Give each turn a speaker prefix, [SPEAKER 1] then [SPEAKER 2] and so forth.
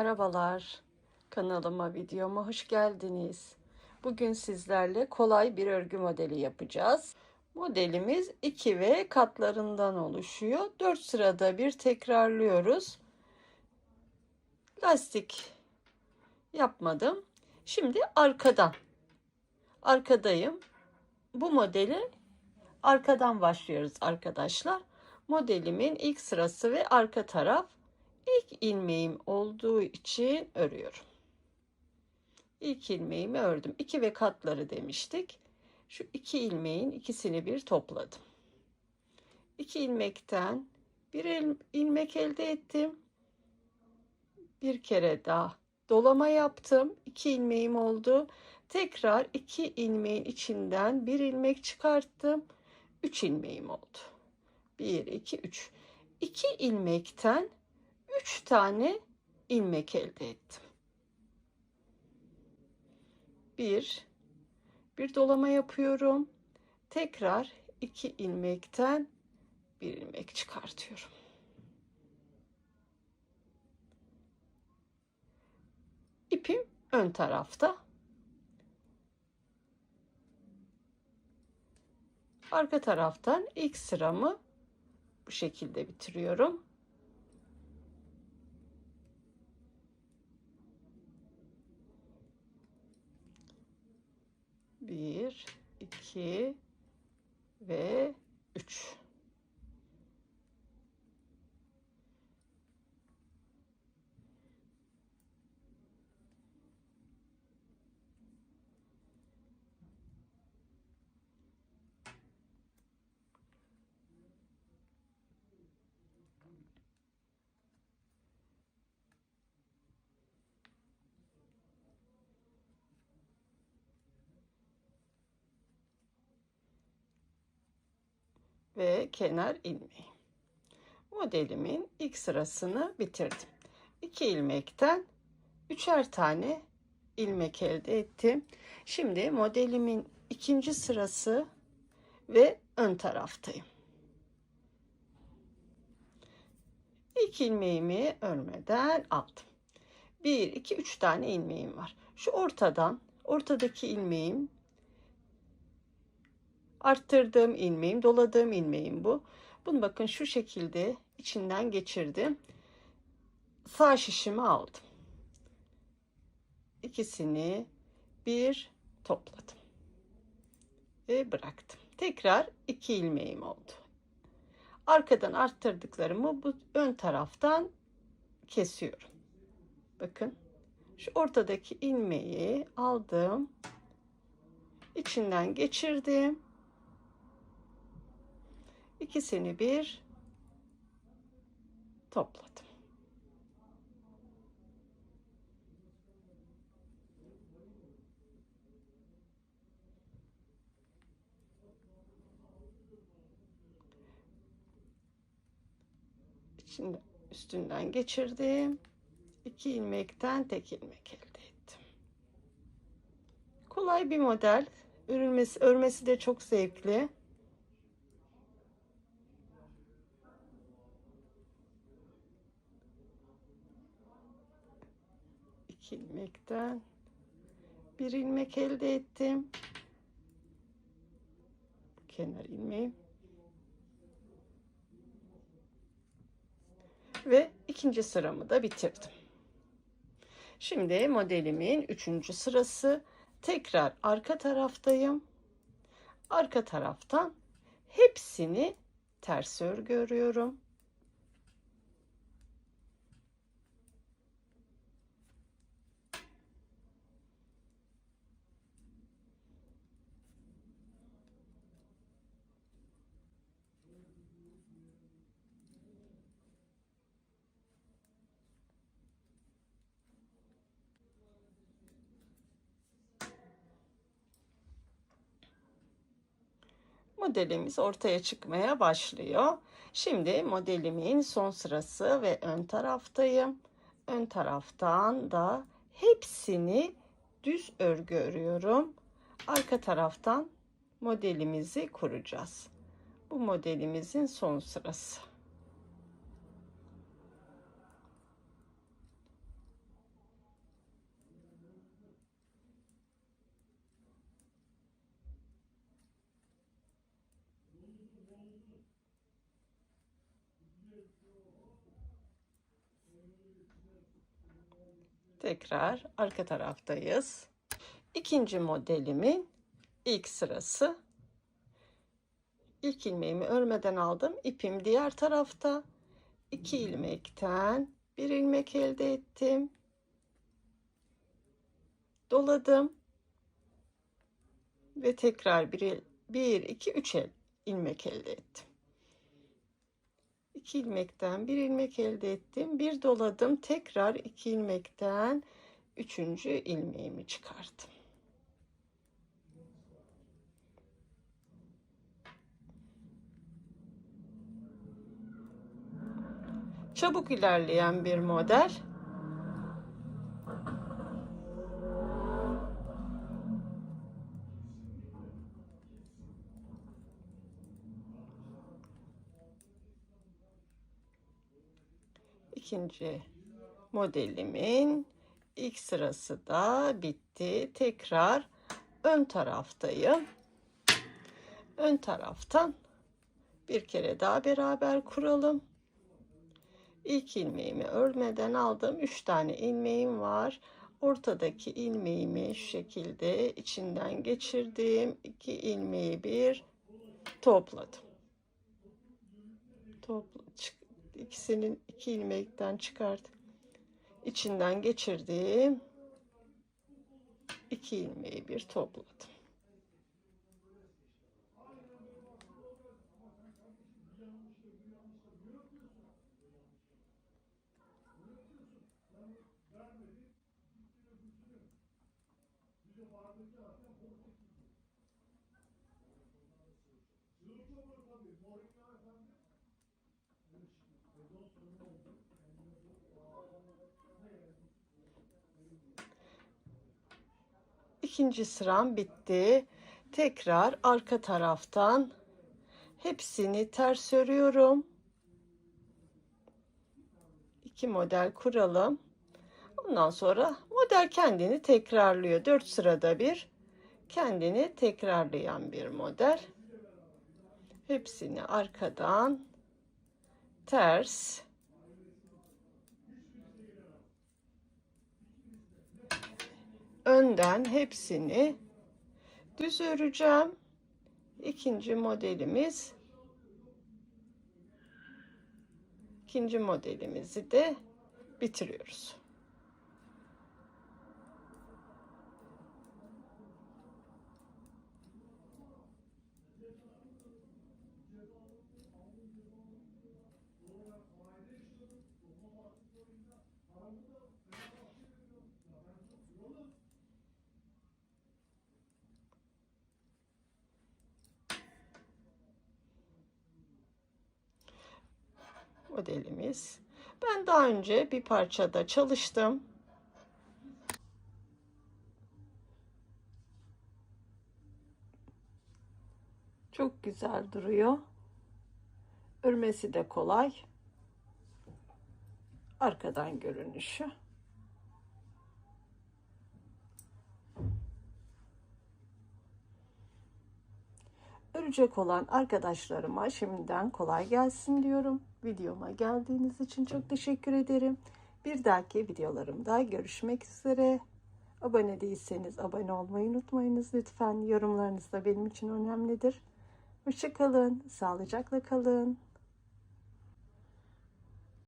[SPEAKER 1] Merhabalar. Kanalıma, videoma hoş geldiniz. Bugün sizlerle kolay bir örgü modeli yapacağız. Modelimiz 2 ve katlarından oluşuyor. 4 sırada bir tekrarlıyoruz. Lastik yapmadım. Şimdi arkadan. Arkadayım. Bu modeli arkadan başlıyoruz arkadaşlar. Modelimin ilk sırası ve arka taraf ilk ilmeğim olduğu için örüyorum. İlk ilmeğimi ördüm. 2 ve katları demiştik. Şu iki ilmeğin ikisini bir topladım. 2 ilmekten bir ilmek elde ettim. Bir kere daha dolama yaptım. 2 ilmeğim oldu. Tekrar iki ilmeğin içinden bir ilmek çıkarttım. 3 ilmeğim oldu. 1 2 3. 2 ilmekten 3 tane ilmek elde ettim. Bir, bir dolama yapıyorum. Tekrar iki ilmekten bir ilmek çıkartıyorum. İpim ön tarafta. Arka taraftan ilk sıramı bu şekilde bitiriyorum. Bir, iki ve üç. Ve kenar ilmeği. Modelimin ilk sırasını bitirdim. 2 ilmekten üçer tane ilmek elde ettim. Şimdi modelimin ikinci sırası ve ön taraftayım. İlk ilmeğimi örmeden aldım. 1 2 3 tane ilmeğim var. Şu ortadan ortadaki ilmeğim arttırdığım ilmeğim, doladığım ilmeğim bu. Bunu bakın şu şekilde içinden geçirdim. Sağ şişimi aldım. İkisini bir topladım. Ve bıraktım. Tekrar iki ilmeğim oldu. Arkadan arttırdıklarımı bu ön taraftan kesiyorum. Bakın şu ortadaki ilmeği aldım. içinden geçirdim ikisini bir topladım. Şimdi üstünden geçirdim. İki ilmekten tek ilmek elde ettim. Kolay bir model. Örülmesi, örmesi de çok zevkli. 2 ilmekten bir ilmek elde ettim. Kenar ilmeğim. Ve ikinci sıramı da bitirdim. Şimdi modelimin üçüncü sırası tekrar arka taraftayım. Arka taraftan hepsini ters örgü örüyorum. Modelimiz ortaya çıkmaya başlıyor. Şimdi modelimin son sırası ve ön taraftayım. Ön taraftan da hepsini düz örgü örüyorum. Arka taraftan modelimizi kuracağız. Bu modelimizin son sırası. Tekrar arka taraftayız. İkinci modelimin ilk sırası. İlk ilmeğimi örmeden aldım. İpim diğer tarafta. İki ilmekten bir ilmek elde ettim. Doladım. Ve tekrar bir, bir iki, üç el, ilmek elde ettim. İki ilmekten bir ilmek elde ettim. Bir doladım. Tekrar iki ilmekten üçüncü ilmeğimi çıkarttım. Çabuk ilerleyen bir model. İkinci modelimin ilk sırası da bitti. Tekrar ön taraftayım. Ön taraftan bir kere daha beraber kuralım. İlk ilmeğimi örmeden aldım. 3 tane ilmeğim var. Ortadaki ilmeğimi şu şekilde içinden geçirdim. 2 ilmeği bir topladım. Topla, çık, ikisinin iki ilmekten çıkardım. İçinden geçirdim. 2 ilmeği bir topladım. İkinci sıram bitti. Tekrar arka taraftan hepsini ters örüyorum. İki model kuralım. Ondan sonra model kendini tekrarlıyor. Dört sırada bir kendini tekrarlayan bir model. Hepsini arkadan ters önden hepsini düz öreceğim. İkinci modelimiz ikinci modelimizi de bitiriyoruz. Modelimiz. Ben daha önce bir parçada çalıştım. Çok güzel duruyor. Örmesi de kolay. Arkadan görünüşü. Örecek olan arkadaşlarıma şimdiden kolay gelsin diyorum. Videoma geldiğiniz için çok teşekkür ederim. Bir dahaki videolarımda görüşmek üzere. Abone değilseniz abone olmayı unutmayınız lütfen. Yorumlarınız da benim için önemlidir. Hoşçakalın, sağlıcakla kalın.